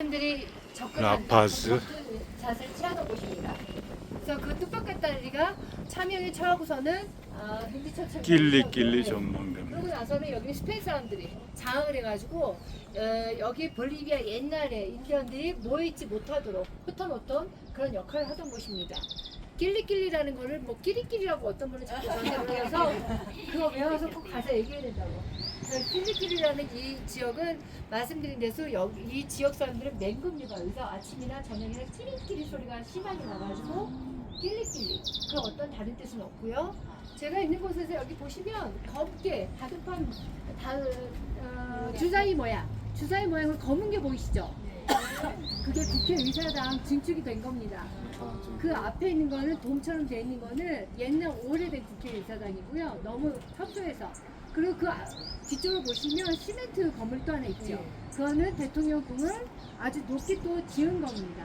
사람들이 접근하는. 접근 자세를 취하는 곳입니다. 그래서 그 뚝박한 다리가 차명에 처하고서는 아, 핸디처처럼 낄리낄리 네. 전망대입니다. 그러고 나서는 여기 스페인 사람들이 장악을 해가지고 어, 여기 볼리비아 옛날에 인디언들이 모여있지 못하도록 흩어놓던 그런 역할을 하던 곳입니다. 낄리낄리라는 거를 뭐 끼리끼리라고 어떤 분은 자꾸 저한테 그래서 그거 외워서 꼭 가서 얘기해야 된다고. 그래서 낄리끼리라는 이 지역은 말씀드린 대로 여기 이 지역 사람들은 맹금류가 그래서 아침이나 저녁이나 끼리끼리 소리가 심하게 나가지고 낄리끼리 그 어떤 다른 뜻은 없고요. 제가 있는 곳에서 여기 보시면 검게 다듬판 다, 어, 주사위 모양 주사위 모양으로 검은 게 보이시죠? 그게 국회의사당 증축이 된 겁니다. 그 앞에 있는 거는 돔처럼 돼 있는 거는 옛날 오래된 국회의사당이고요. 너무 협소해서 그리고 그 아- 뒤쪽으로 보시면 시멘트 건물 또 하나 있죠. 그거는 대통령 궁을 아주 높게 또 지은 겁니다.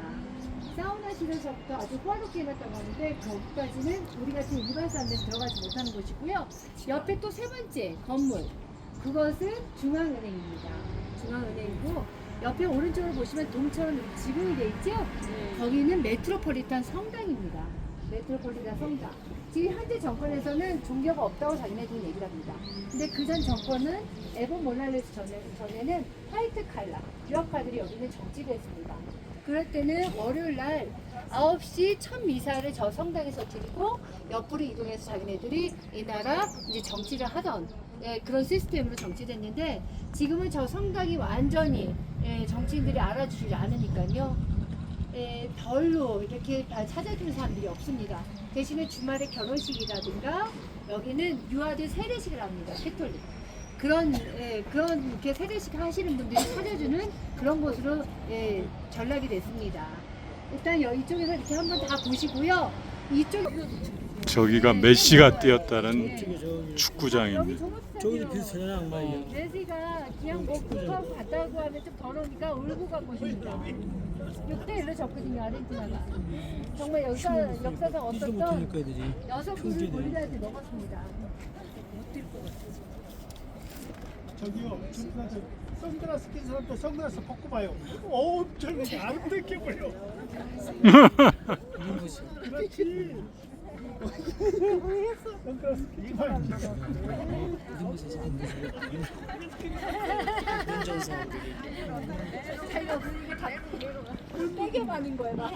사우나실에서부터 아주 호화롭게 해놨다고 하는데 거기까지는 우리 같은 일반 사람들은 들어가지 못하는 곳이고요. 옆에 또 세 번째 건물 그것은 중앙은행입니다. 중앙은행이고 옆에 오른쪽으로 보시면 돔처럼 지붕이 돼 있죠? 거기는 메트로폴리탄 성당입니다. 메트로폴리탄 성당. 지금 현재 정권에서는 종교가 없다고 자기네들이 얘기를 합니다. 근데 그 전 정권은 에보 몰랄레스 전에, 전에는 화이트 칼라, 유학파들이 여기는 정치됐습니다. 그럴 때는 월요일 날 9시 첫 미사를 저 성당에서 드리고 옆으로 이동해서 자기네들이 이 나라 이제 정치를 하던 예, 그런 시스템으로 정치됐는데 지금은 저 성당이 완전히 예, 정치인들이 알아주지 않으니까요. 예, 별로 이렇게 다 찾아주는 사람들이 없습니다. 대신에 주말에 결혼식이라든가 여기는 유아들 세례식을 합니다. 캐톨릭. 그런 예, 그런 이렇게 세례식 하시는 분들이 찾아주는 그런 곳으로 예, 전락이 됐습니다. 일단 여 이쪽에서 이렇게 한번 다 보시고요. 이쪽 저기가 메시가 뛰었다는 네. 여기 축구장입니다. 저기도 비슷하잖아 뭐 악마이 어, 레지가 그냥 뭐 급하고 갔다고 하면 좀 더러우니까 울고 간 곳입니다. 6대 1로 졌거든요 아르헨티나가. 정말 역사 역사상 애들이 여섯 분을 볼리비아한테 넘었습니다. 저기요, 선글라스 낀 사람도 선글라스 벗고 봐요. 엄청 안. 이런 것이 그렇지. 자기가 분위기 다 빼겨가는 거야 나.